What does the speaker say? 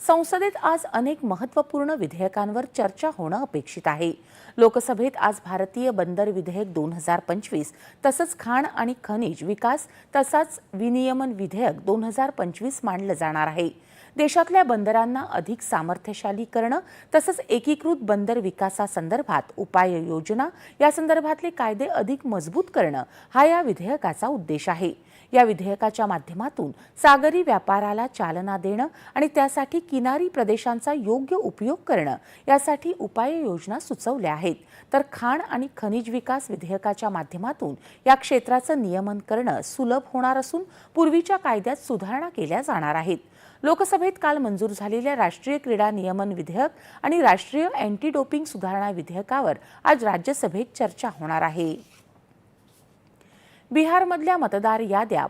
संसदेत आज अनेक महत्त्वपूर्ण विधेयकांवर चर्चा होणं अपेक्षित आहे. लोकसभेत आज भारतीय बंदर विधेयक दोन हजार पंचवीस तसंच खाण आणि खनिज विकास तसाच विनियमन विधेयक दोन हजार पंचवीस मांडलं जाणार आहे. देशातल्या बंदरांना अधिक सामर्थ्यशाली करणं तसंच एकीकृत बंदर विकासासंदर्भात उपाययोजना या संदर्भातले कायदे अधिक मजबूत करणं हा या विधेयकाचा उद्देश आहे. या विधेयकाच्या माध्यमातून सागरी व्यापाराला चालना देणं आणि त्यासाठी किनारी प्रदेशांचा योग्य उपयोग करणं यासाठी उपाययोजना सुचवल्या आहेत. तर खाण आणि खनिज विकास विधेयकाच्या माध्यमातून या क्षेत्राचं नियमन करणं सुलभ होणार असून पूर्वीच्या कायद्यात सुधारणा केल्या जाणार आहेत. लोकसभेत काल मंजूर झालेल्या राष्ट्रीय क्रीडा नियमन विधेयक आणि राष्ट्रीय अँटी डोपिंग सुधारणा विधेयकावर आज राज्यसभेत चर्चा होणार आहे. बिहारमधल्या मतदार याद्या